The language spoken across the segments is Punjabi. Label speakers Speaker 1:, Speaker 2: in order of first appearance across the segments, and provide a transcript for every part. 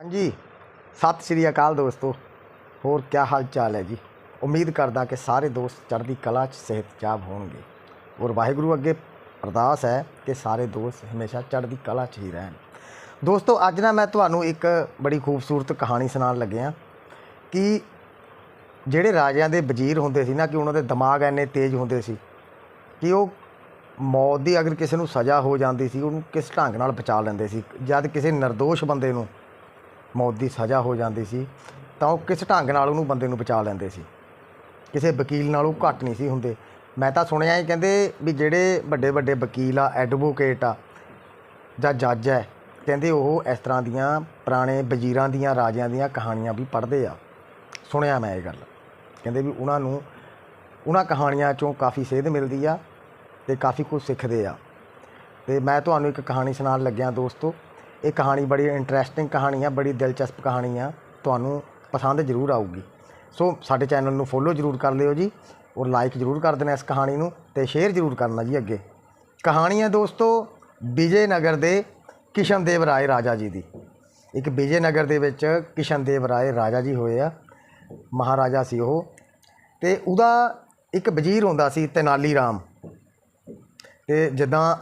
Speaker 1: ਹਾਂਜੀ। ਸਤਿ ਸ਼੍ਰੀ ਅਕਾਲ ਦੋਸਤੋ। ਹੋਰ ਕੀ ਹਾਲ ਚਾਲ ਹੈ ਜੀ? ਉਮੀਦ ਕਰਦਾ ਕਿ ਸਾਰੇ ਦੋਸਤ ਚੜ੍ਹਦੀ ਕਲਾ 'ਚ ਸਿਹਤਯਾਬ ਹੋਣਗੇ। ਔਰ ਵਾਹਿਗੁਰੂ ਅੱਗੇ ਅਰਦਾਸ ਹੈ ਕਿ ਸਾਰੇ ਦੋਸਤ ਹਮੇਸ਼ਾ ਚੜ੍ਹਦੀ ਕਲਾ 'ਚ ਹੀ ਰਹਿਣ। ਦੋਸਤੋ, ਅੱਜ ਨਾ ਮੈਂ ਤੁਹਾਨੂੰ ਇੱਕ ਬੜੀ ਖੂਬਸੂਰਤ ਕਹਾਣੀ ਸੁਣਾਉਣ ਲੱਗਿਆ ਕਿ ਜਿਹੜੇ ਰਾਜਿਆਂ ਦੇ ਵਜ਼ੀਰ ਹੁੰਦੇ ਸੀ ਨਾ, ਕਿ ਉਹਨਾਂ ਦੇ ਦਿਮਾਗ ਐਨੇ ਤੇਜ਼ ਹੁੰਦੇ ਸੀ ਕਿ ਉਹ ਮੌਤ ਦੀ ਅਗਰ ਕਿਸੇ ਨੂੰ ਸਜ਼ਾ ਹੋ ਜਾਂਦੀ ਸੀ, ਉਹਨੂੰ ਕਿਸ ਢੰਗ ਨਾਲ ਬਚਾ ਲੈਂਦੇ ਸੀ, ਜਦ ਕਿਸੇ ਨਿਰਦੋਸ਼ ਬੰਦੇ ਨੂੰ ਮੌਤ ਦੀ ਸਜ਼ਾ ਹੋ ਜਾਂਦੀ ਸੀ, ਤਾਂ ਉਹ ਕਿਸ ਢੰਗ ਨਾਲ ਉਹਨੂੰ ਬੰਦੇ ਨੂੰ ਬਚਾ ਲੈਂਦੇ ਸੀ? ਕਿਸੇ ਵਕੀਲ ਨਾਲੋਂ ਘੱਟ ਨਹੀਂ ਸੀ ਹੁੰਦੇ। ਮੈਂ ਤਾਂ ਸੁਣਿਆ ਹੀ ਕਹਿੰਦੇ ਵੀ ਜਿਹੜੇ ਵੱਡੇ ਵੱਡੇ ਵਕੀਲ ਆ ਐਡਵੋਕੇਟ ਆ, ਜਾਂ ਜੱਜ ਹੈ ਕਹਿੰਦੇ ਉਹ ਇਸ ਤਰ੍ਹਾਂ ਦੀਆਂ ਪੁਰਾਣੇ ਵਜ਼ੀਰਾਂ ਦੀਆਂ, ਰਾਜਿਆਂ ਦੀਆਂ ਕਹਾਣੀਆਂ ਵੀ ਪੜ੍ਹਦੇ ਆ। ਸੁਣਿਆ ਮੈਂ ਇਹ ਗੱਲ। ਕਹਿੰਦੇ ਵੀ ਉਹਨਾਂ ਨੂੰ, ਉਹਨਾਂ ਕਹਾਣੀਆਂ ਚੋਂ ਕਾਫੀ ਸੇਧ ਮਿਲਦੀ ਆ ਤੇ ਕਾਫੀ ਕੁਝ ਸਿੱਖਦੇ ਆ। ਤੇ ਮੈਂ ਤੁਹਾਨੂੰ ਇੱਕ ਕਹਾਣੀ ਸੁਣਾਉਣ ਲੱਗਿਆ ਦੋਸਤੋ ਇਹ ਕਹਾਣੀ ਬੜੀ ਇੰਟਰਸਟਿੰਗ ਕਹਾਣੀ ਆ, ਬੜੀ ਦਿਲਚਸਪ ਕਹਾਣੀ ਆ, ਤੁਹਾਨੂੰ ਪਸੰਦ ਜ਼ਰੂਰ ਆਊਗੀ। ਸੋ ਸਾਡੇ ਚੈਨਲ ਨੂੰ ਫੋਲੋ ਜ਼ਰੂਰ ਕਰ ਲਿਓ ਜੀ ਔਰ ਲਾਈਕ ਜ਼ਰੂਰ ਕਰ ਦੇਣਾ ਇਸ ਕਹਾਣੀ ਨੂੰ ਤੇ ਸ਼ੇਅਰ ਜ਼ਰੂਰ ਕਰਨਾ ਜੀ ਅੱਗੇ। ਕਹਾਣੀ ਹੈ ਦੋਸਤੋ ਵਿਜੇ ਨਗਰ ਦੇ ਕਿਸ਼ਨਦੇਵ ਰਾਏ ਰਾਜਾ ਜੀ ਦੀ। ਇੱਕ ਵਿਜੇ ਨਗਰ ਦੇ ਵਿੱਚ ਕਿਸ਼ਨਦੇਵ ਰਾਏ ਰਾਜਾ ਜੀ ਹੋਏ ਆ, ਮਹਾਰਾਜਾ ਸੀ ਉਹ ਤੇ ਉਹਦਾ ਇੱਕ ਵਜ਼ੀਰ ਹੁੰਦਾ ਸੀ ਤੇਨਾਲੀ ਰਾਮ। ਤੇ ਜਿੱਦਾਂ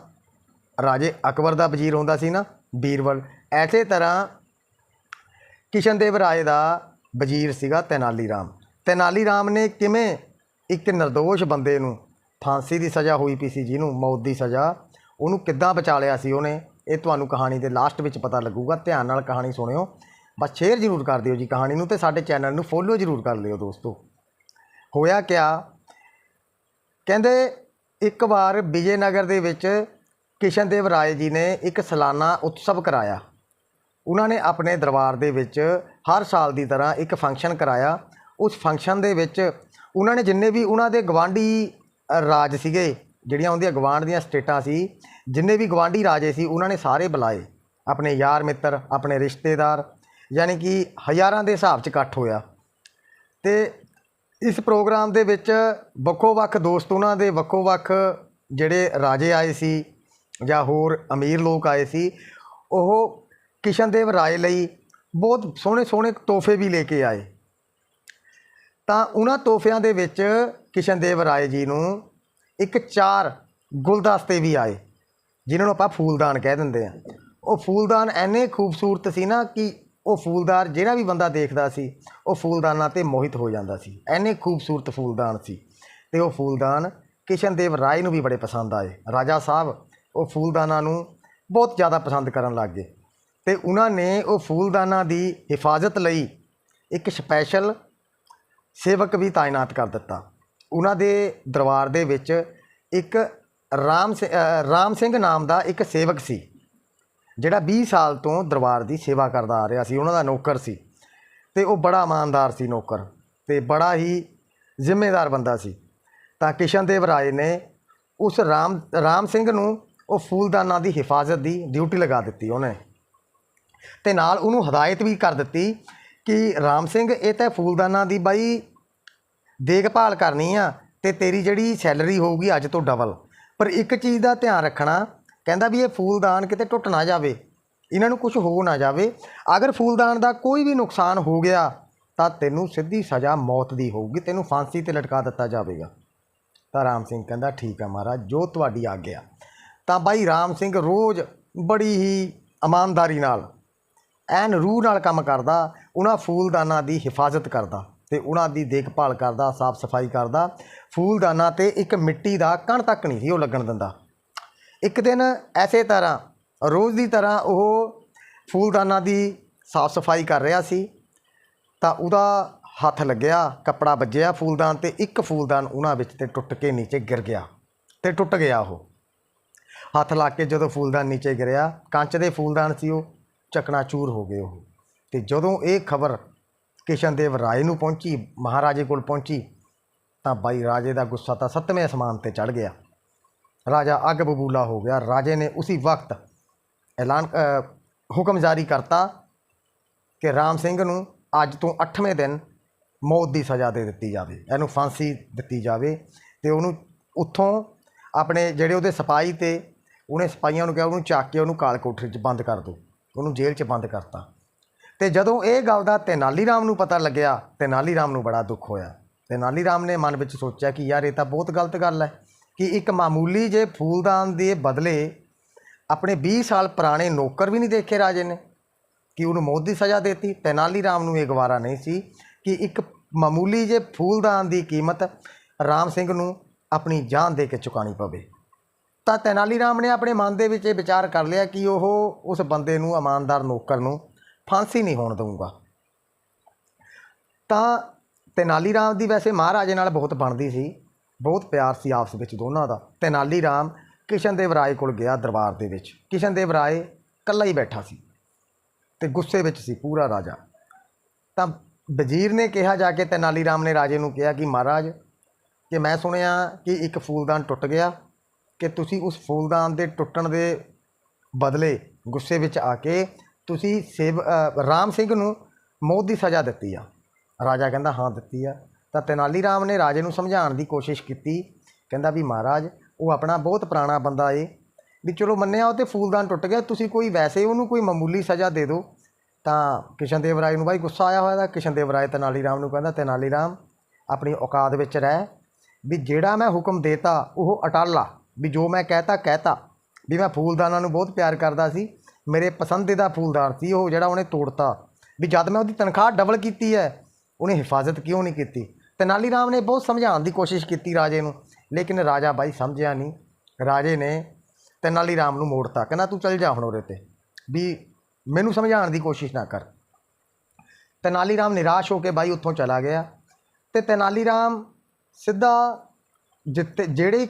Speaker 1: ਰਾਜੇ ਅਕਬਰ ਦਾ ਵਜ਼ੀਰ ਹੁੰਦਾ ਸੀ ਨਾ ਬੀਰਬਲ ਐਸੇ ਤਰ੍ਹਾਂ ਕਿਸ਼ਨਦੇਵ ਰਾਏ ਦਾ ਵਜ਼ੀਰ ਸੀਗਾ ਤੈਨਾਲੀ ਰਾਮ ਤੈਨਾਲੀ ਰਾਮ ਨੇ ਕਿਵੇਂ ਇੱਕ ਨਿਰਦੋਸ਼ ਬੰਦੇ ਨੂੰ ਫਾਂਸੀ ਦੀ ਸਜ਼ਾ ਹੋਈ ਪਈ ਸੀ, ਜਿਹਨੂੰ ਮੌਤ ਦੀ ਸਜ਼ਾ, ਉਹਨੂੰ ਕਿੱਦਾਂ ਬਚਾ ਲਿਆ ਸੀ ਉਹਨੇ, ਇਹ ਤੁਹਾਨੂੰ ਕਹਾਣੀ ਦੇ ਲਾਸਟ ਵਿੱਚ ਪਤਾ ਲੱਗੂਗਾ। ਧਿਆਨ ਨਾਲ ਕਹਾਣੀ ਸੁਣਿਓ। ਬਸ ਸ਼ੇਅਰ ਜ਼ਰੂਰ ਕਰ ਦਿਓ ਜੀ ਕਹਾਣੀ ਨੂੰ ਤੇ ਸਾਡੇ ਚੈਨਲ ਨੂੰ ਫੋਲੋ ਜ਼ਰੂਰ ਕਰ ਲਿਓ ਦੋਸਤੋ। ਹੋਇਆ ਕਿਆ? ਕਹਿੰਦੇ ਇੱਕ ਵਾਰ ਵਿਜੇਨਗਰ ਦੇ ਵਿੱਚ ਕਿਸ਼ਨਦੇਵ ਰਾਏ ਜੀ ਨੇ ਇੱਕ ਸਾਲਾਨਾ ਉਤਸਵ ਕਰਾਇਆ। ਉਹਨਾਂ ਨੇ ਆਪਣੇ ਦਰਬਾਰ ਦੇ ਵਿੱਚ ਹਰ ਸਾਲ ਦੀ ਤਰ੍ਹਾਂ ਇੱਕ ਫੰਕਸ਼ਨ ਕਰਾਇਆ। ਉਸ ਫੰਕਸ਼ਨ ਦੇ ਵਿੱਚ ਉਹਨਾਂ ਨੇ ਜਿੰਨੇ ਵੀ ਉਹਨਾਂ ਦੇ ਗਵਾਂਢੀ ਰਾਜ ਸੀਗੇ, ਜਿਹੜੀਆਂ ਉਹਦੀਆਂ ਗਵਾਂਢ ਦੀਆਂ ਸਟੇਟਾਂ ਸੀ, ਜਿੰਨੇ ਵੀ ਗਵਾਂਢੀ ਰਾਜੇ ਸੀ, ਉਹਨਾਂ ਨੇ ਸਾਰੇ ਬੁਲਾਏ। ਆਪਣੇ ਯਾਰ ਮਿੱਤਰ, ਆਪਣੇ ਰਿਸ਼ਤੇਦਾਰ, ਯਾਨੀ ਕਿ ਹਜ਼ਾਰਾਂ ਦੇ ਹਿਸਾਬ 'ਚ ਇਕੱਠ ਹੋਇਆ। ਤੇ ਇਸ ਪ੍ਰੋਗਰਾਮ ਦੇ ਵਿੱਚ ਵੱਖੋ ਵੱਖ ਦੋਸਤ ਉਹਨਾਂ ਦੇ ਵੱਖੋ ਵੱਖ ਜਿਹੜੇ ਰਾਜੇ ਆਏ ਸੀ ਜਾਂ ਹੋਰ ਅਮੀਰ ਲੋਕ ਆਏ ਸੀ, ਉਹ ਕਿਸ਼ਨਦੇਵ ਰਾਏ ਲਈ ਬਹੁਤ ਸੋਹਣੇ ਸੋਹਣੇ ਤੋਹਫੇ ਵੀ ਲੈ ਕੇ ਆਏ। ਤਾਂ ਉਹਨਾਂ ਤੋਹਫਿਆਂ ਦੇ ਵਿੱਚ ਕਿਸ਼ਨਦੇਵ ਰਾਏ ਜੀ ਨੂੰ ਇੱਕ ਚਾਰ ਗੁਲਦਸਤੇ ਵੀ ਆਏ, ਜਿਨ੍ਹਾਂ ਨੂੰ ਆਪਾਂ ਫੂਲਦਾਨ ਕਹਿ ਦਿੰਦੇ ਆ ਉਹ ਫੂਲਦਾਨ ਐਨੇ ਖੂਬਸੂਰਤ ਸੀ ਨਾ ਕਿ ਉਹ ਫੂਲਦਾਰ ਜਿਹੜਾ ਵੀ ਬੰਦਾ ਦੇਖਦਾ ਸੀ, ਉਹ ਫੂਲਦਾਨਾਂ ਤੇ ਮੋਹਿਤ ਹੋ ਜਾਂਦਾ ਸੀ। ਐਨੇ ਖੂਬਸੂਰਤ ਫੂਲਦਾਨ ਸੀ ਤੇ ਉਹ ਫੂਲਦਾਨ ਕਿਸ਼ਨਦੇਵ ਰਾਏ ਨੂੰ ਵੀ ਬੜੇ ਪਸੰਦ ਆਏ। ਰਾਜਾ ਸਾਹਿਬ ਉਹ ਫੂਲਦਾਨਾਂ ਨੂੰ ਬਹੁਤ ਜ਼ਿਆਦਾ ਪਸੰਦ ਕਰਨ ਲੱਗ ਗਏ। ਤੇ ਉਹਨਾਂ ਨੇ ਉਹ ਫੂਲਦਾਨਾਂ ਦੀ ਹਿਫਾਜ਼ਤ ਲਈ ਇੱਕ ਸਪੈਸ਼ਲ ਸੇਵਕ ਵੀ ਤਾਇਨਾਤ ਕਰ ਦਿੱਤਾ। ਉਹਨਾਂ ਦੇ ਦਰਬਾਰ ਦੇ ਵਿੱਚ ਇੱਕ ਰਾਮ ਰਾਮ ਸਿੰਘ ਨਾਮ ਦਾ ਇੱਕ ਸੇਵਕ ਸੀ, ਜਿਹੜਾ 20 ਸਾਲ ਤੋਂ ਦਰਬਾਰ ਦੀ ਸੇਵਾ ਕਰਦਾ ਆ ਰਿਹਾ ਸੀ। ਉਹਨਾਂ ਦਾ ਨੌਕਰ ਸੀ ਤੇ ਉਹ ਬੜਾ ਇਮਾਨਦਾਰ ਸੀ ਨੌਕਰ ਤੇ ਬੜਾ ਹੀ ਜ਼ਿੰਮੇਦਾਰ ਬੰਦਾ ਸੀ। ਤਾਂ ਕਿਸ਼ਨਦੇਵ ਰਾਏ ਨੇ ਉਸ ਰਾਮ ਰਾਮ ਸਿੰਘ ਨੂੰ ਉਹ ਫੂਲਦਾਨਾਂ ਦੀ ਹਿਫਾਜ਼ਤ ਦੀ ਡਿਊਟੀ ਲਗਾ ਦਿੱਤੀ ਉਹਨੇ। ਤੇ ਨਾਲ ਉਹਨੂੰ ਹਦਾਇਤ ਵੀ ਕਰ ਦਿੱਤੀ ਕਿ ਰਾਮ ਸਿੰਘ, ਇਹ ਤਾਂ ਫੂਲਦਾਨਾਂ ਦੀ ਬਾਈ ਦੇਖਭਾਲ ਕਰਨੀ ਆ ਤੇ ਤੇਰੀ ਜਿਹੜੀ ਸੈਲਰੀ ਹੋਊਗੀ ਅੱਜ ਤੋਂ ਡਬਲ। ਪਰ ਇੱਕ ਚੀਜ਼ ਦਾ ਧਿਆਨ ਰੱਖਣਾ, ਕਹਿੰਦਾ ਵੀ ਇਹ ਫੂਲਦਾਨ ਕਿਤੇ ਟੁੱਟ ਨਾ ਜਾਵੇ, ਇਹਨਾਂ ਨੂੰ ਕੁਝ ਹੋ ਨਾ ਜਾਵੇ। ਅਗਰ ਫੂਲਦਾਨ ਦਾ ਕੋਈ ਵੀ ਨੁਕਸਾਨ ਹੋ ਗਿਆ, ਤਾਂ ਤੈਨੂੰ ਸਿੱਧੀ ਸਜ਼ਾ ਮੌਤ ਦੀ ਹੋਊਗੀ, ਤੈਨੂੰ ਫਾਂਸੀ ਤੇ ਲਟਕਾ ਦਿੱਤਾ ਜਾਵੇਗਾ। ਤਾਂ ਰਾਮ ਸਿੰਘ ਕਹਿੰਦਾ, ਠੀਕ ਹੈ ਮਹਾਰਾਜ, ਜੋ ਤੁਹਾਡੀ ਆਗਿਆ ਤਾਂ ਬਾਈ ਰਾਮ ਸਿੰਘ ਰੋਜ਼ ਬੜੀ ਹੀ ਇਮਾਨਦਾਰੀ ਨਾਲ, ਐਨ ਰੂਹ ਨਾਲ ਕੰਮ ਕਰਦਾ, ਉਹਨਾਂ ਫੂਲਦਾਨਾਂ ਦੀ ਹਿਫਾਜ਼ਤ ਕਰਦਾ ਤੇ ਉਹਨਾਂ ਦੀ ਦੇਖਭਾਲ ਕਰਦਾ, ਸਾਫ਼ ਸਫ਼ਾਈ ਕਰਦਾ। ਫੂਲਦਾਨਾਂ ਤੇ ਇੱਕ ਮਿੱਟੀ ਦਾ ਕਣ ਤੱਕ ਨਹੀਂ ਸੀ ਉਹ ਲੱਗਣ ਦਿੰਦਾ। ਇੱਕ ਦਿਨ ਐਸੇ ਤਰ੍ਹਾਂ, ਰੋਜ਼ ਦੀ ਤਰ੍ਹਾਂ ਉਹ ਫੂਲਦਾਨਾਂ ਦੀ ਸਾਫ਼ ਸਫ਼ਾਈ ਕਰ ਰਿਹਾ ਸੀ, ਤਾਂ ਉਹਦਾ ਹੱਥ ਲੱਗਿਆ, ਕੱਪੜਾ ਵੱਜਿਆ ਫੂਲਦਾਨ ਤੇ ਇੱਕ ਫੂਲਦਾਨ ਉਹਨਾਂ ਵਿੱਚ ਤੇ ਟੁੱਟ ਕੇ ਨੀਚੇ ਗਿਰ ਗਿਆ ਤੇ ਟੁੱਟ ਗਿਆ ਉਹ। ਹੱਥ ਲਾ ਕੇ ਜਦੋਂ ਫੂਲਦਾਨ ਨੀਚੇ ਗਿਰਿਆ, ਕੰਚ ਦੇ ਫੂਲਦਾਨ ਸੀ ਉਹ ਚਕਨਾਚੂਰ ਹੋ ਗਏ ਉਹ। ਤੇ ਜਦੋਂ ਇਹ ਖਬਰ ਕਿਸ਼ਨਦੇਵ ਰਾਏ ਨੂੰ ਪਹੁੰਚੀ, ਮਹਾਰਾਜੇ ਕੋਲ ਪਹੁੰਚੀ, ਤਾਂ ਬਾਈ ਰਾਜੇ ਦਾ ਗੁੱਸਾ ਤਾਂ ਸੱਤਵੇਂ ਅਸਮਾਨ ਤੇ ਚੜ ਗਿਆ। ਰਾਜਾ ਅੱਗ ਬਬੂਲਾ ਹੋ ਗਿਆ। ਰਾਜੇ ਨੇ ਉਸੇ ਵਕਤ ਐਲਾਨ ਹੁਕਮ ਜਾਰੀ ਕਰਤਾ ਕਿ ਰਾਮ ਸਿੰਘ ਨੂੰ ਅੱਜ ਤੋਂ 8ਵੇਂ ਦਿਨ ਮੌਤ ਦੀ ਸਜ਼ਾ ਦੇ ਦਿੱਤੀ ਜਾਵੇ। ਇਹਨੂੰ ਫਾਂਸੀ ਦਿੱਤੀ ਜਾਵੇ ਤੇ ਉਹਨੂੰ ਉੱਥੋਂ ਆਪਣੇ ਜਿਹੜੇ ਉਹਦੇ ਸਿਪਾਹੀ ਤੇ ਉਹਨੇ ਸਿਪਾਹੀਆਂ ਨੂੰ ਕਿਹਾ, ਉਹਨੂੰ ਚੱਕ ਕੇ ਉਹਨੂੰ ਕਾਲ ਕੋਠਰੀ 'ਚ ਬੰਦ ਕਰ ਦਿਓ। ਉਹਨੂੰ ਜੇਲ੍ਹ 'ਚ ਬੰਦ ਕਰਤਾ। ਤੇ ਜਦੋਂ ਇਹ ਗੱਲ ਦਾ ਤੇਨਾਲੀ ਰਾਮ ਨੂੰ ਪਤਾ ਲੱਗਿਆ, ਤੇਨਾਲੀ ਰਾਮ ਨੂੰ ਬੜਾ ਦੁੱਖ ਹੋਇਆ। ਤੇਨਾਲੀ ਰਾਮ ਨੇ ਮਨ ਵਿੱਚ ਸੋਚਿਆ ਕਿ ਯਾਰ ਇਹ ਤਾਂ ਬਹੁਤ ਗਲਤ ਗੱਲ ਹੈ ਕਿ ਇੱਕ ਮਾਮੂਲੀ ਜੇ ਫੂਲਦਾਨ ਦੇ ਬਦਲੇ ਆਪਣੇ 20 ਸਾਲ ਪੁਰਾਣੇ ਨੌਕਰ ਵੀ ਨਹੀਂ ਦੇਖੇ ਰਾਜੇ ਨੇ, ਕਿ ਉਹਨੂੰ ਮੌਤ ਦੀ ਸਜ਼ਾ ਦਿੱਤੀ। ਤੇਨਾਲੀ ਰਾਮ ਨੂੰ ਇਹ ਗਵਾਰਾ ਨਹੀਂ ਸੀ ਕਿ ਇੱਕ ਮਾਮੂਲੀ ਜੇ ਫੂਲਦਾਨ ਦੀ ਕੀਮਤ ਰਾਮ ਸਿੰਘ ਨੂੰ ਆਪਣੀ ਜਾਨ ਦੇ ਕੇ ਚੁਕਾਣੀ ਪਵੇ। ਤਾਂ ਤੈਨਾਲੀ ਰਾਮ ਨੇ ਆਪਣੇ ਮਨ ਦੇ ਵਿੱਚ ਇਹ ਵਿਚਾਰ ਕਰ ਲਿਆ ਕਿ ਉਹ ਉਸ ਬੰਦੇ ਨੂੰ, ਇਮਾਨਦਾਰ ਨੌਕਰ ਨੂੰ ਫਾਂਸੀ ਨਹੀਂ ਹੋਣ ਦਊਗਾ। ਤਾਂ ਤੈਨਾਲੀ ਰਾਮ ਦੀ ਵੈਸੇ ਮਹਾਰਾਜੇ ਨਾਲ ਬਹੁਤ ਬਣਦੀ ਸੀ, ਬਹੁਤ ਪਿਆਰ ਸੀ ਆਪਸ ਵਿੱਚ ਦੋਨਾਂ ਦਾ। ਤੈਨਾਲੀ ਰਾਮ ਕਿਸ਼ਨ ਦੇਵ ਰਾਏ ਕੋਲ ਗਿਆ ਦਰਬਾਰ ਦੇ ਵਿੱਚ। ਕਿਸ਼ਨ ਦੇਵ ਰਾਏ ਇਕੱਲਾ ਹੀ ਬੈਠਾ ਸੀ ਤੇ ਗੁੱਸੇ ਵਿੱਚ ਸੀ ਪੂਰਾ ਰਾਜਾ। ਤਾਂ ਵਜ਼ੀਰ ਨੇ ਕਿਹਾ ਜਾ ਕੇ ਤੈਨਾਲੀ ਰਾਮ ਨੇ ਰਾਜੇ ਨੂੰ ਕਿਹਾ ਕਿ ਮਹਾਰਾਜ, ਕਿ ਮੈਂ ਸੁਣਿਆ ਕਿ ਇੱਕ ਫੂਲਦਾਨ ਟੁੱਟ ਗਿਆ ਕਿ ਤੁਸੀਂ ਉਸ ਫੂਲਦਾਨ ਦੇ ਟੁੱਟਣ ਦੇ ਬਦਲੇ ਗੁੱਸੇ ਵਿੱਚ ਆ ਕੇ ਤੁਸੀਂ ਸੇਵ ਰਾਮ ਸਿੰਘ ਨੂੰ ਮੌਤ ਦੀ ਸਜ਼ਾ ਦਿੱਤੀ ਆ। ਰਾਜਾ ਕਹਿੰਦਾ, ਹਾਂ, ਦਿੱਤੀ ਆ। ਤਾਂ ਤੇਨਾਲੀ ਰਾਮ ਨੇ ਰਾਜੇ ਨੂੰ ਸਮਝਾਉਣ ਦੀ ਕੋਸ਼ਿਸ਼ ਕੀਤੀ। ਕਹਿੰਦਾ ਵੀ, ਮਹਾਰਾਜ, ਉਹ ਆਪਣਾ ਬਹੁਤ ਪੁਰਾਣਾ ਬੰਦਾ ਏ। ਵੀ ਚਲੋ ਮੰਨਿਆ ਉਹ ਤੇ ਫੂਲਦਾਨ ਟੁੱਟ ਗਿਆ। ਤੁਸੀਂ ਕੋਈ ਵੈਸੇ ਉਹਨੂੰ ਕੋਈ ਮਾਮੂਲੀ ਸਜ਼ਾ ਦੇ ਦਿਓ। ਤਾਂ ਕਿਸ਼ਨ ਦੇਵ ਰਾਏ ਨੂੰ ਬਾਈ ਗੁੱਸਾ ਆਇਆ ਹੋਇਆ ਤਾਂ ਕਿਸ਼ਨ ਦੇਵ ਰਾਏ ਤੇਨਾਲੀ ਰਾਮ ਨੂੰ ਕਹਿੰਦਾ ਤੇਨਾਲੀ ਰਾਮ ਆਪਣੀ ਔਕਾਤ ਵਿੱਚ ਰਹਿ। ਵੀ ਜਿਹੜਾ ਮੈਂ ਹੁਕਮ ਦੇਤਾ, ਉਹ ਅਟਲ ਆ। ਵੀ ਜੋ ਮੈਂ ਕਹਿਤਾ ਕਹਿਤਾ। ਵੀ ਮੈਂ ਫੂਲਦਾਨਾਂ ਨੂੰ ਬਹੁਤ ਪਿਆਰ ਕਰਦਾ ਸੀ। ਮੇਰੇ ਪਸੰਦੀਦਾ ਫੂਲਦਾਰ ਸੀ, ਉਹ ਜਿਹੜਾ ਉਹਨੇ ਤੋੜਤਾ। ਵੀ ਜਦ ਮੈਂ ਉਹਦੀ ਤਨਖਾਹ ਡਬਲ ਕੀਤੀ ਹੈ, ਉਹਨੇ ਹਿਫਾਜ਼ਤ ਕਿਉਂ ਨਹੀਂ ਕੀਤੀ? ਤੇਨਾਲੀ ਰਾਮ ਨੇ ਬਹੁਤ ਸਮਝਾਉਣ ਦੀ ਕੋਸ਼ਿਸ਼ ਕੀਤੀ ਰਾਜੇ ਨੂੰ, ਲੇਕਿਨ ਰਾਜਾ ਬਾਈ ਸਮਝਿਆ ਨਹੀਂ। ਰਾਜੇ ਨੇ ਤੇਨਾਲੀ ਰਾਮ ਨੂੰ ਮੋੜਤਾ। ਕਹਿੰਦਾ, ਤੂੰ ਚੱਲ ਜਾ ਹੁਣ ਉਹਦੇ ਤੇ। ਵੀ ਮੈਨੂੰ ਸਮਝਾਉਣ ਦੀ ਕੋਸ਼ਿਸ਼ ਨਾ ਕਰ। ਤੇਨਾਲੀ ਰਾਮ ਨਿਰਾਸ਼ ਹੋ ਕੇ ਬਾਈ ਉੱਥੋਂ ਚਲਾ ਗਿਆ। ਤੇ ਤੇਨਾਲੀ ਰਾਮ ਸਿੱਧਾ ਜਿੱਤੇ ਜਿਹੜੀ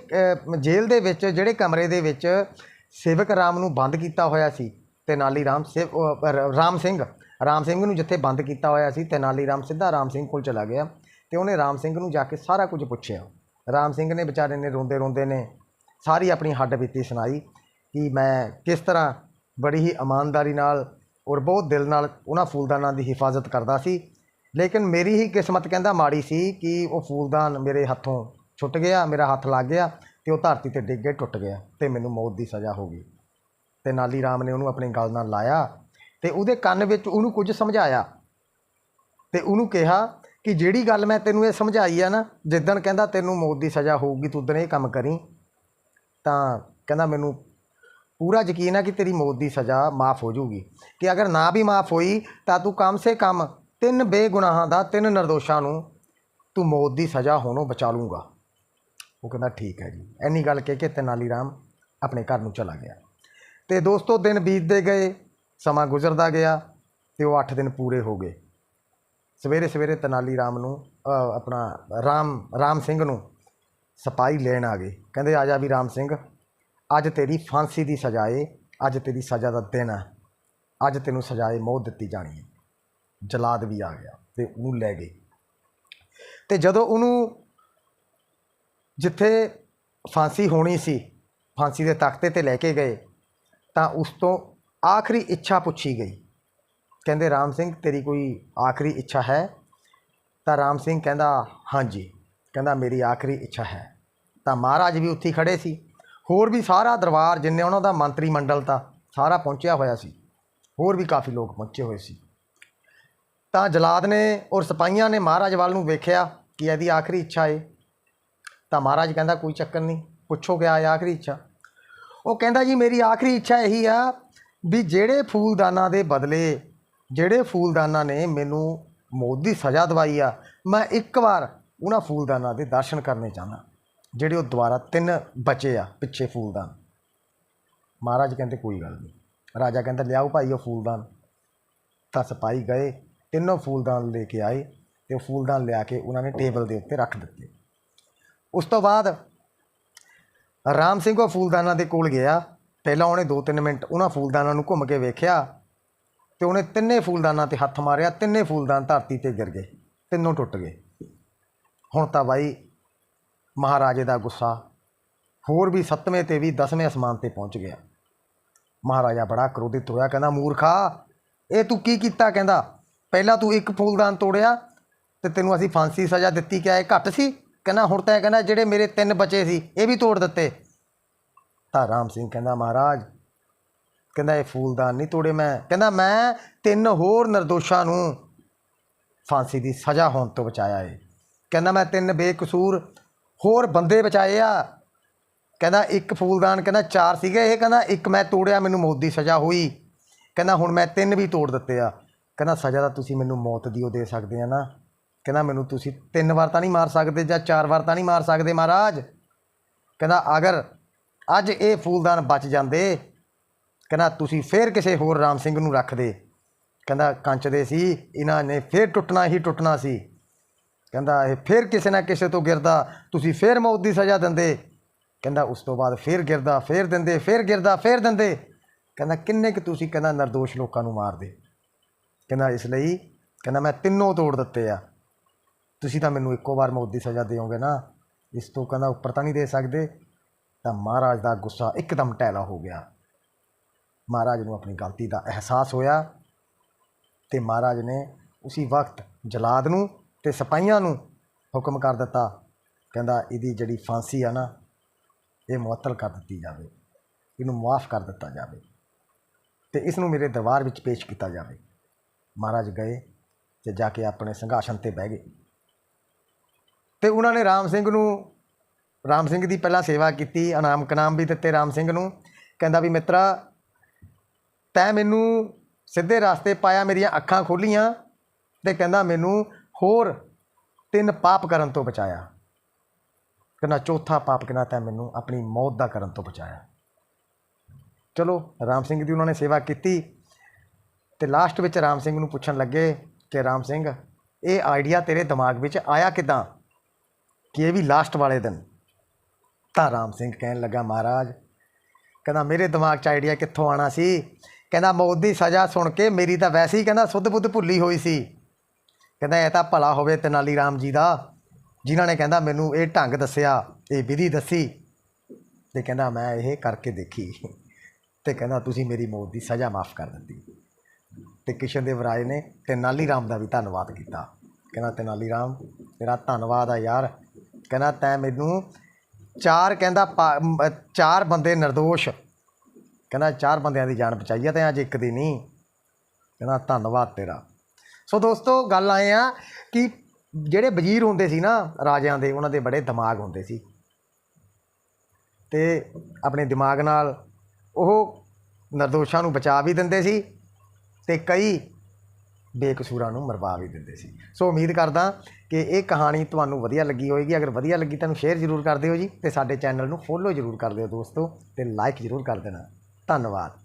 Speaker 1: ਜੇਲ੍ਹ ਦੇ ਵਿੱਚ, ਜਿਹੜੇ ਕਮਰੇ ਦੇ ਵਿੱਚ ਸੇਵਕ ਰਾਮ ਨੂੰ ਬੰਦ ਕੀਤਾ ਹੋਇਆ ਸੀ, ਤੇਨਾਲੀ ਰਾਮ ਸਿਵ ਰਾਮ ਸਿੰਘ ਰਾਮ ਸਿੰਘ ਨੂੰ ਜਿੱਥੇ ਬੰਦ ਕੀਤਾ ਹੋਇਆ ਸੀ, ਤੇਨਾਲੀ ਰਾਮ ਸਿੱਧਾ ਰਾਮ ਸਿੰਘ ਕੋਲ ਚਲਾ ਗਿਆ ਤੇ ਉਹਨੇ ਰਾਮ ਸਿੰਘ ਨੂੰ ਜਾ ਕੇ ਸਾਰਾ ਕੁਝ ਪੁੱਛਿਆ। ਰਾਮ ਸਿੰਘ ਨੇ ਵਿਚਾਰੇ ਨੇ ਰੋਂਦੇ ਰੋਂਦੇ ਨੇ ਸਾਰੀ ਆਪਣੀ ਹੱਡ ਬੀਤੀ ਸੁਣਾਈ ਕਿ ਮੈਂ ਕਿਸ ਤਰ੍ਹਾਂ ਬੜੀ ਹੀ ਇਮਾਨਦਾਰੀ ਨਾਲ ਔਰ ਬਹੁਤ ਦਿਲ ਨਾਲ ਉਹਨਾਂ ਫੂਲਦਾਨਾਂ ਦੀ ਹਿਫਾਜ਼ਤ ਕਰਦਾ ਸੀ। ਲੇਕਿਨ ਮੇਰੀ ਹੀ ਕਿਸਮਤ ਕਹਿੰਦਾ ਮਾੜੀ ਸੀ ਕਿ ਉਹ ਫੂਲਦਾਨ ਮੇਰੇ ਹੱਥੋਂ ਛੁੱਟ ਗਿਆ, ਮੇਰਾ ਹੱਥ ਲੱਗ ਗਿਆ ਤੇ ਉਹ ਧਰਤੀ ਤੇ ਡਿੱਗ ਕੇ ਟੁੱਟ ਗਿਆ ਤੇ ਮੈਨੂੰ ਮੌਤ ਦੀ ਸਜ਼ਾ ਹੋ ਗਈ। ਤੇ ਨਾਲੀ ਰਾਮ ਨੇ ਉਹਨੂੰ ਆਪਣੀ ਗੱਲ ਨਾਲ ਲਾਇਆ ਤੇ ਉਹਦੇ ਕੰਨ ਵਿੱਚ ਉਹਨੂੰ ਕੁਝ ਸਮਝਾਇਆ ਤੇ ਉਹਨੂੰ ਕਿਹਾ ਕਿ ਜਿਹੜੀ ਗੱਲ ਮੈਂ ਤੈਨੂੰ ਇਹ ਸਮਝਾਈ ਆ ਨਾ, ਜਿੱਦਣ ਕਹਿੰਦਾ ਤੈਨੂੰ ਮੌਤ ਦੀ ਸਜ਼ਾ ਹੋਊਗੀ, ਤੂੰ ਉਦਣ ਇਹ ਕੰਮ ਕਰੀ, ਤਾਂ ਕਹਿੰਦਾ ਮੈਨੂੰ ਪੂਰਾ ਯਕੀਨ ਹੈ ਕਿ ਤੇਰੀ ਮੌਤ ਦੀ ਸਜ਼ਾ ਮਾਫ ਹੋ ਜਾਊਗੀ। ਕਿ ਅਗਰ ਨਾ ਵੀ ਮਾਫ ਹੋਈ, ਤਾਂ ਤੂੰ ਕਮ ਸੇ ਕਮ ਤਿੰਨ ਬੇਗੁਨਾਹਾਂ ਦਾ, ਤਿੰਨ ਨਿਰਦੋਸ਼ਾਂ ਨੂੰ ਤੂੰ ਮੌਤ ਦੀ ਸਜ਼ਾ ਹੋਣੋਂ ਬਚਾ ਲੂੰਗਾ ਉਹ ਕਹਿੰਦਾ, ਠੀਕ ਹੈ ਜੀ। ਐਨੀ ਗੱਲ ਕਹਿ ਕੇ ਤੇਨਾਲੀ ਰਾਮ ਆਪਣੇ ਘਰ ਨੂੰ ਚਲਾ ਗਿਆ। ਤੇ ਦੋਸਤੋ, ਦਿਨ ਬੀਤਦੇ ਗਏ, ਸਮਾਂ ਗੁਜ਼ਰਦਾ ਗਿਆ ਤੇ ਉਹ 8 ਦਿਨ ਪੂਰੇ ਹੋ ਗਏ। ਸਵੇਰੇ ਸਵੇਰੇ ਤੇਨਾਲੀ ਰਾਮ ਨੂੰ ਆਪਣਾ ਰਾਮ ਰਾਮ ਸਿੰਘ ਨੂੰ ਸਿਪਾਹੀ ਲੈਣ ਆ ਗਏ। ਕਹਿੰਦੇ, ਆ ਜਾ ਵੀ ਰਾਮ ਸਿੰਘ, ਅੱਜ ਤੇਰੀ ਫਾਂਸੀ ਦੀ ਸਜ਼ਾ ਏ, ਅੱਜ ਤੇਰੀ ਸਜ਼ਾ ਦਾ ਦਿਨ ਹੈ ਅੱਜ ਤੈਨੂੰ ਸਜ਼ਾਏ ਮੌਤ ਦਿੱਤੀ ਜਾਣੀ ਹੈ ਜਲਾਦ ਵੀ ਆ ਗਿਆ ਤੇ ਉਹਨੂੰ ਲੈ ਗਏ। ਤੇ ਜਦੋਂ ਉਹਨੂੰ ਜਿੱਥੇ ਫਾਂਸੀ ਹੋਣੀ ਸੀ, ਫਾਂਸੀ ਦੇ ਤਖਤੇ ਤੇ ਲੈ ਕੇ ਗਏ, ਤਾਂ ਉਸ ਤੋਂ ਆਖਰੀ ਇੱਛਾ ਪੁੱਛੀ ਗਈ। ਕਹਿੰਦੇ, ਰਾਮ ਸਿੰਘ, ਤੇਰੀ ਕੋਈ ਆਖਰੀ ਇੱਛਾ ਹੈ? ਤਾਂ ਰਾਮ ਸਿੰਘ ਕਹਿੰਦਾ, ਹਾਂਜੀ। ਕਹਿੰਦਾ, ਮੇਰੀ ਆਖਰੀ ਇੱਛਾ ਹੈ। ਤਾਂ ਮਹਾਰਾਜ ਵੀ ਉੱਥੇ ਹੀ ਖੜੇ ਸੀ। ਹੋਰ ਵੀ ਸਾਰਾ ਦਰਬਾਰ, ਜਿੰਨੇ ਉਹਨਾਂ ਦਾ ਮੰਤਰੀ ਮੰਡਲ ਤਾਂ ਸਾਰਾ ਪਹੁੰਚਿਆ ਹੋਇਆ ਸੀ। ਹੋਰ ਵੀ ਕਾਫੀ ਲੋਕ ਪਹੁੰਚੇ ਹੋਏ ਸੀ। ਤਾਂ ਜਲਾਦ ਨੇ ਔਰ ਸਿਪਾਹੀਆਂ ਨੇ ਮਹਾਰਾਜ ਵੱਲ ਨੂੰ ਵੇਖਿਆ ਕਿ ਇਹਦੀ ਆਖਰੀ ਇੱਛਾ ਏ। ਤਾਂ ਮਹਾਰਾਜ ਕਹਿੰਦਾ ਕੋਈ ਚੱਕਰ ਨਹੀਂ, ਪੁੱਛੋ ਕਿਆ ਹੈ ਆਖਰੀ ਇੱਛਾ। ਉਹ ਕਹਿੰਦਾ ਜੀ, ਮੇਰੀ ਆਖਰੀ ਇੱਛਾ ਇਹੀ ਆ ਵੀ ਜਿਹੜੇ ਫੂਲਦਾਨਾਂ ਦੇ ਬਦਲੇ, ਜਿਹੜੇ ਫੂਲਦਾਨਾਂ ਨੇ ਮੈਨੂੰ ਮੌਤ ਦੀ ਸਜ਼ਾ ਦਵਾਈ ਆ, ਮੈਂ ਇੱਕ ਵਾਰ ਉਹਨਾਂ ਫੂਲਦਾਨਾਂ ਦੇ ਦਰਸ਼ਨ ਕਰਨੇ ਚਾਹੁੰਦਾ, ਜਿਹੜੇ ਉਹ ਦੁਬਾਰਾ ਤਿੰਨ ਬਚੇ ਆ, ਪਿੱਛੇ ਫੂਲਦਾਨ। ਮਹਾਰਾਜ ਕਹਿੰਦੇ ਕੋਈ ਗੱਲ ਨਹੀਂ। ਰਾਜਾ ਕਹਿੰਦਾ, ਲਿਆਓ ਭਾਈ ਉਹ ਫੂਲਦਾਨ। ਤਾਂ ਸਿਪਾਹੀ ਗਏ, ਤਿੰਨੋਂ ਫੂਲਦਾਨ ਲੈ ਕੇ ਆਏ ਤੇ ਉਹ ਫੂਲਦਾਨ ਲਿਆ ਕੇ ਉਹਨਾਂ ਨੇ ਟੇਬਲ ਦੇ ਉੱਤੇ ਰੱਖ ਦਿੱਤੇ। ਉਸ ਤੋਂ ਬਾਅਦ ਰਾਮ ਸਿੰਘ ਉਹ ਫੂਲਦਾਨਾਂ ਦੇ ਕੋਲ ਗਿਆ। ਪਹਿਲਾਂ ਉਹਨੇ 2-3 ਮਿੰਟ ਉਹਨਾਂ ਫੂਲਦਾਨਾਂ ਨੂੰ ਘੁੰਮ ਕੇ ਵੇਖਿਆ ਤੇ ਉਹਨੇ ਤਿੰਨੇ ਫੂਲਦਾਨਾਂ ਤੇ ਹੱਥ ਮਾਰਿਆ, ਤਿੰਨੇ ਫੂਲਦਾਨ ਧਰਤੀ ਤੇ ਗਿਰ ਗਏ, ਤਿੰਨੋਂ ਟੁੱਟ ਗਏ। ਹੁਣ ਤਾਂ ਬਾਈ ਮਹਾਰਾਜੇ ਦਾ ਗੁੱਸਾ ਹੋਰ ਵੀ ਸੱਤਵੇਂ ਤੇ ਵੀ ਦਸਵੇਂ ਅਸਮਾਨ ਤੇ ਪਹੁੰਚ ਗਿਆ। ਮਹਾਰਾਜਾ ਬੜਾ ਕ੍ਰੋਧਿਤ ਹੋਇਆ, ਕਹਿੰਦਾ, ਮੂਰਖਾ, ਇਹ ਤੂੰ ਕੀ ਕੀਤਾ? ਕਹਿੰਦਾ, ਪਹਿਲਾਂ ਤੂੰ ਇੱਕ ਫੂਲਦਾਨ ਤੋੜਿਆ ਤੇ ਤੈਨੂੰ ਅਸੀਂ ਫਾਂਸੀ ਸਜ਼ਾ ਦਿੱਤੀ, ਕਿਆ ਇਹ ਘੱਟ ਸੀ? ਕਹਿੰਦਾ ਹੁਣ ਤਾਂ ਇਹ ਕਹਿੰਦਾ ਜਿਹੜੇ ਮੇਰੇ ਤਿੰਨ ਬਚੇ ਸੀ, ਇਹ ਵੀ ਤੋੜ ਦਿੱਤੇ। ਤਾਂ ਰਾਮ ਸਿੰਘ ਕਹਿੰਦਾ, ਮਹਾਰਾਜ, ਕਹਿੰਦਾ ਇਹ ਫੂਲਦਾਨ ਨਹੀਂ ਤੋੜੇ ਮੈਂ। ਕਹਿੰਦਾ, ਮੈਂ ਤਿੰਨ ਹੋਰ ਨਿਰਦੋਸ਼ਾਂ ਨੂੰ ਫਾਂਸੀ ਦੀ ਸਜ਼ਾ ਹੋਣ ਤੋਂ ਬਚਾਇਆ ਏ। ਕਹਿੰਦਾ, ਮੈਂ ਤਿੰਨ ਬੇਕਸੂਰ ਹੋਰ ਬੰਦੇ ਬਚਾਏ ਆ। ਕਹਿੰਦਾ, ਇੱਕ ਫੂਲਦਾਨ, ਕਹਿੰਦਾ ਚਾਰ ਸੀਗੇ ਇਹ। ਕਹਿੰਦਾ, ਇੱਕ ਮੈਂ ਤੋੜਿਆ, ਮੈਨੂੰ ਮੌਤ ਦੀ ਸਜ਼ਾ ਹੋਈ। ਕਹਿੰਦਾ, ਹੁਣ ਮੈਂ ਤਿੰਨ ਵੀ ਤੋੜ ਦਿੱਤੇ ਆ। ਕਹਿੰਦਾ, ਸਜ਼ਾ ਤਾਂ ਤੁਸੀਂ ਮੈਨੂੰ ਮੌਤ ਦੀ ਉਹ ਦੇ ਸਕਦੇ ਆ ਨਾ? ਕਹਿੰਦਾ ਮੈਨੂੰ ਤੁਸੀਂ ਤਿੰਨ ਵਾਰ ਤਾਂ ਨਹੀਂ ਮਾਰ ਸਕਦੇ ਜਾਂ ਚਾਰ ਵਾਰ ਤਾਂ ਨਹੀਂ ਮਾਰ ਸਕਦੇ ਮਹਾਰਾਜ। ਕਹਿੰਦਾ, ਅਗਰ ਅੱਜ ਇਹ ਫੂਲਦਾਨ ਬਚ ਜਾਂਦੇ, ਕਹਿੰਦਾ, ਤੁਸੀਂ ਫੇਰ ਕਿਸੇ ਹੋਰ ਰਾਮ ਸਿੰਘ ਨੂੰ ਰੱਖਦੇ ਕਹਿੰਦਾ, ਕੰਚ ਦੇ ਸੀ, ਇਹਨਾਂ ਨੇ ਫੇਰ ਟੁੱਟਣਾ ਹੀ ਟੁੱਟਣਾ ਸੀ। ਕਹਿੰਦਾ, ਇਹ ਫੇਰ ਕਿਸੇ ਨਾ ਕਿਸੇ ਤੋਂ ਗਿਰਦਾ, ਤੁਸੀਂ ਫੇਰ ਮੌਤ ਦੀ ਸਜ਼ਾ ਦਿੰਦੇ। ਕਹਿੰਦਾ, ਉਸ ਤੋਂ ਬਾਅਦ ਫੇਰ ਗਿਰਦਾ, ਫੇਰ ਦਿੰਦੇ, ਫੇਰ ਗਿਰਦਾ, ਫੇਰ ਦਿੰਦੇ। ਕਹਿੰਦਾ, ਕਿੰਨੇ ਕਿ ਤੁਸੀਂ ਕਹਿੰਦਾ, ਨਿਰਦੋਸ਼ ਲੋਕਾਂ ਨੂੰ ਮਾਰਦੇ ਕਹਿੰਦਾ, ਇਸ ਲਈ, ਕਹਿੰਦਾ, ਮੈਂ ਤਿੰਨੋਂ ਤੋੜ ਦਿੱਤੇ ਆ। ਤੁਸੀਂ ਤਾਂ ਮੈਨੂੰ ਇੱਕੋ ਵਾਰ ਮੌਤ ਦੀ ਸਜ਼ਾ ਦਿਓਗੇ ਨਾ, ਇਸ ਤੋਂ ਕਹਿੰਦਾ ਉੱਪਰ ਤਾਂ ਨਹੀਂ ਦੇ ਸਕਦੇ। ਤਾਂ ਮਹਾਰਾਜ ਦਾ ਗੁੱਸਾ ਇੱਕਦਮ ਟੈਲਾ ਹੋ ਗਿਆ। ਮਹਾਰਾਜ ਨੂੰ ਆਪਣੀ ਗਲਤੀ ਦਾ ਅਹਿਸਾਸ ਹੋਇਆ ਤੇ ਮਹਾਰਾਜ ਨੇ ਉਸੇ ਵਕਤ ਜਲਾਦ ਨੂੰ ਤੇ ਸਿਪਾਹੀਆਂ ਨੂੰ ਹੁਕਮ ਕਰ ਦਿੱਤਾ। ਕਹਿੰਦਾ, ਇਹਦੀ ਜਿਹੜੀ ਫਾਂਸੀ ਆ ਨਾ, ਇਹ ਮੁਅੱਤਲ ਕਰ ਦਿੱਤੀ ਜਾਵੇ। ਇਹਨੂੰ ਮੁਆਫ ਕਰ ਦਿੱਤਾ ਜਾਵੇ ਤੇ ਇਸ ਨੂੰ ਮੇਰੇ ਦਰਬਾਰ ਵਿੱਚ ਪੇਸ਼ ਕੀਤਾ ਜਾਵੇ। ਮਹਾਰਾਜ ਗਏ ਤੇ ਜਾ ਕੇ ਆਪਣੇ ਸਿੰਘਾਸਨ ਤੇ ਬਹਿ ਗਏ। ਤੇ ਉਹਨਾਂ ਨੇ ਰਾਮ ਸਿੰਘ ਨੂੰ, ਰਾਮ ਸਿੰਘ ਦੀ ਪਹਿਲਾਂ ਸੇਵਾ ਕੀਤੀ ਇਨਾਮ ਕਨਾਮ ਵੀ ਦਿੱਤੇ ਰਾਮ ਸਿੰਘ ਨੂੰ। ਕਹਿੰਦਾ ਵੀ ਮਿੱਤਰਾ, ਤੈਂ ਮੈਨੂੰ ਸਿੱਧੇ ਰਸਤੇ ਪਾਇਆ, ਮੇਰੀਆਂ ਅੱਖਾਂ ਖੋਲੀਆਂ ਤੇ ਕਹਿੰਦਾ ਮੈਨੂੰ ਹੋਰ ਤਿੰਨ ਪਾਪ ਕਰਨ ਤੋਂ ਬਚਾਇਆ। ਕਹਿੰਦਾ ਚੌਥਾ ਪਾਪ ਕਹਿੰਦਾ ਤੈਂ ਮੈਨੂੰ ਆਪਣੀ ਮੌਤ ਦਾ ਕਰਨ ਤੋਂ ਬਚਾਇਆ। ਚਲੋ, ਰਾਮ ਸਿੰਘ ਦੀ ਉਹਨਾਂ ਨੇ ਸੇਵਾ ਕੀਤੀ ਤੇ ਲਾਸਟ ਵਿੱਚ ਰਾਮ ਸਿੰਘ ਨੂੰ ਪੁੱਛਣ ਲੱਗੇ ਕਿ ਰਾਮ ਸਿੰਘ, ਇਹ ਆਈਡੀਆ ਤੇਰੇ ਦਿਮਾਗ ਵਿੱਚ ਆਇਆ ਕਿਦਾਂ? ਕਿ ਇਹ ਵੀ ਲਾਸਟ ਵਾਲੇ ਦਿਨ ਤਾਂ ਰਾਮ ਸਿੰਘ ਕਹਿਣ ਲੱਗਾ, ਮਹਾਰਾਜ, ਕਹਿੰਦਾ, ਮੇਰੇ ਦਿਮਾਗ 'ਚ ਆਈਡੀਆ ਕਿੱਥੋਂ ਆਣਾ ਸੀ? ਕਹਿੰਦਾ ਮੌਤ ਦੀ ਸਜ਼ਾ ਸੁਣ ਕੇ ਮੇਰੀ ਤਾਂ ਵੈਸੇ ਹੀ ਕਹਿੰਦਾ ਸੁੱਧ ਬੁੱਧ ਭੁੱਲੀ ਹੋਈ ਸੀ। ਕਹਿੰਦਾ, ਇਹ ਤਾਂ ਭਲਾ ਹੋਵੇ ਤੇਨਾਲੀ ਰਾਮ ਜੀ ਦਾ, ਜਿਨ੍ਹਾਂ ਨੇ ਕਹਿੰਦਾ ਮੈਨੂੰ ਇਹ ਢੰਗ ਦੱਸਿਆ, ਇਹ ਵਿਧੀ ਦੱਸੀ। ਤੇ ਕਹਿੰਦਾ, ਮੈਂ ਇਹ ਕਰਕੇ ਦੇਖੀ ਤੇ ਕਹਿੰਦਾ, ਤੁਸੀਂ ਮੇਰੀ ਮੌਤ ਦੀ ਸਜ਼ਾ ਮਾਫ ਕਰ ਦਿੱਤੀ। ਤੇ ਕਿਸ਼ਨ ਦੇਵ ਰਾਏ ਨੇ ਤੇਨਾਲੀ ਰਾਮ ਦਾ ਵੀ ਧੰਨਵਾਦ ਕੀਤਾ। ਕਹਿੰਦਾ, ਤੇਨਾਲੀ ਰਾਮ, ਤੇਰਾ ਧੰਨਵਾਦ ਆ ਯਾਰ। ਕਹਿੰਦਾ ਤੈਂ ਮੈਨੂੰ ਚਾਰ ਕਹਿੰਦਾ ਪਾ- ਚਾਰ ਬੰਦੇ નિર્ਦੋਸ਼ ਕਹਿੰਦਾ ਚਾਰ ਬੰਦਿਆਂ ਦੀ ਜਾਨ ਬਚਾਈ ਆ ਤੇ ਅੱਜ ਇੱਕ ਦੀ ਨਹੀਂ। ਕਹਿੰਦਾ ਧੰਨਵਾਦ ਤੇਰਾ। ਸੋ ਦੋਸਤੋ, ਗੱਲ ਆਏ ਆ ਕਿ ਜਿਹੜੇ ਵਜ਼ੀਰ ਹੁੰਦੇ ਸੀ ਨਾ, ਰਾਜਿਆਂ ਦੇ, ਉਹਨਾਂ ਦੇ ਬੜੇ ਦਿਮਾਗ ਹੁੰਦੇ ਸੀ। ਤੇ ਆਪਣੇ ਦਿਮਾਗ ਨਾਲ ਉਹ ਨਿਰਦੋਸ਼ਾਂ ਨੂੰ ਬਚਾ ਵੀ ਦਿੰਦੇ ਸੀ ਤੇ ਕਈ ਬੇਕਸੂਰਾਂ ਨੂੰ ਮਰਵਾ ਵੀ ਦਿੰਦੇ ਸੀ। ਸੋ ਉਮੀਦ ਕਰਦਾ ਕਿ ਇਹ ਕਹਾਣੀ ਤੁਹਾਨੂੰ ਵਧੀਆ ਲੱਗੀ ਹੋਵੇਗੀ ਅਗਰ ਵਧੀਆ ਲੱਗੀ ਤਾਂ ਸ਼ੇਅਰ ਜ਼ਰੂਰ ਕਰ ਦਿਓ ਜੀ ਤੇ ਸਾਡੇ ਚੈਨਲ ਨੂੰ ਫੋਲੋ ਜ਼ਰੂਰ ਕਰ ਦਿਓ ਦੋਸਤੋ ਤੇ ਲਾਈਕ ਜ਼ਰੂਰ ਕਰ ਦੇਣਾ। ਧੰਨਵਾਦ।